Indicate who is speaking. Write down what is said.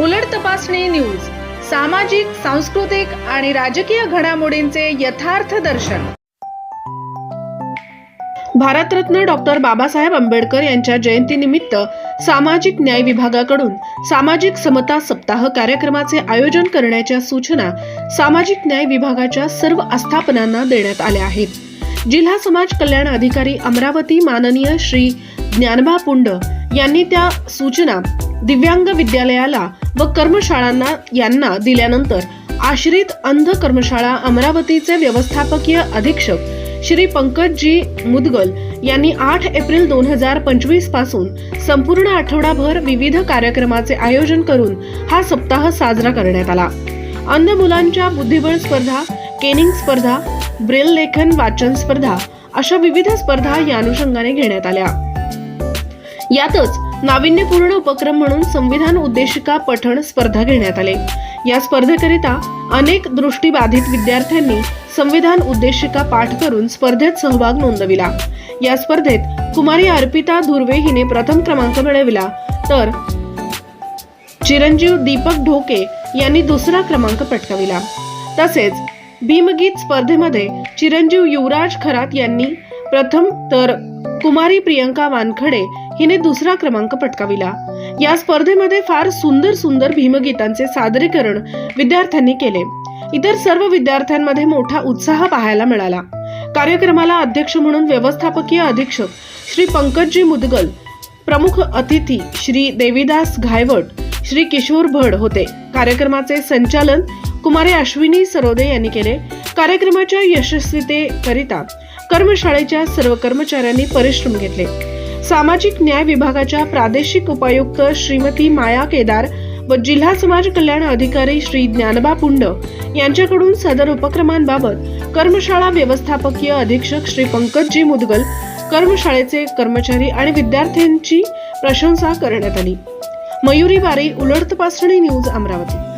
Speaker 1: उलट तपासणी न्यूज सामाजिक सांस्कृतिक आणि राजकीय घडामोडींचे यथार्थ दर्शन. भारतरत्न डॉक्टर बाबासाहेब आंबेडकर यांच्या जयंतीनिमित्त सामाजिक न्याय विभागाकडून सामाजिक समता सप्ताह कार्यक्रमाचे आयोजन करण्याच्या सूचना सामाजिक न्याय विभागाच्या सर्व आस्थापनांना देण्यात आल्या आहेत. जिल्हा समाज कल्याण अधिकारी अमरावती माननीय श्री ज्ञानबा पुंड यांनी त्या सूचना दिव्यांग विद्यालयाला व कर्मशाळांना यांना दिल्यानंतर आश्रित अंध कर्मशाळा अमरावतीचे व्यवस्थापकीय अधीक्षक श्री पंकजजी मुदगल यांनी आठ एप्रिल दोन हजार पंचवीसपासून संपूर्ण आठवडाभर विविध कार्यक्रमाचे आयोजन करून हा सप्ताह साजरा करण्यात आला. अंध मुलांच्या बुद्धिबळ स्पर्धा केनिंग स्पर्धा ब्रेल लेखन वाचन स्पर्धा अशा विविध स्पर्धा या अनुषंगाने घेण्यात आल्या. यातच नाविन्यपूर्ण उपक्रम म्हणून संविधान उद्देशिका पठण स्पर्धा घेण्यात आले. या स्पर्धेकरिता अनेक दृष्टीबाधित विद्यार्थ्यांनी संविधान उद्देशिका पाठ करून स्पर्धेत सहभाग नोंदविला. या स्पर्धेत कुमारी अर्पिता धुर्वे हिने प्रथम क्रमांक मिळविला. तर चिरंजीव दीपक ढोके यांनी दुसरा क्रमांक पटकाविला. तसेच भीमगीत स्पर्धेमध्ये चिरंजीव युवराज खरात यांनी प्रथम तर कुमारी प्रियंका वानखडे हिने दुसरा क्रमांक पटकाविला. या स्पर्धेमध्ये फार सुंदर सुंदर भीमगीतांचे सादरीकरण विद्यार्थ्यांनी केले. इतर सर्व विद्यार्थ्यांमध्ये मोठा उत्साह पाहायला मिळाला. कार्यक्रमाला अध्यक्ष म्हणून व्यवस्थापकीय अधीक्षक श्री पंकजजी मुदगल प्रमुख अतिथी श्री देवीदास घायवट श्री किशोर भड होते. कार्यक्रमाचे संचालन कुमारी अश्विनी सरोदे यांनी केले. कार्यक्रमाच्या यशस्वीतेकरिता कर्मशाळेच्या सर्व कर्मचाऱ्यांनी परिश्रम घेतले. सामाजिक न्याय विभागाच्या प्रादेशिक उपायुक्त श्रीमती माया केदार व जिल्हा समाज कल्याण अधिकारी श्री ज्ञानबा पुंड यांच्याकडून सदर उपक्रमांबाबत कर्मशाळा व्यवस्थापकीय अधीक्षक श्री पंकजजी मुदगल कर्मशाळेचे कर्मचारी आणि विद्यार्थ्यांची प्रशंसा करण्यात आली. मयुरी बारी उलट तपासणी न्यूज अमरावती.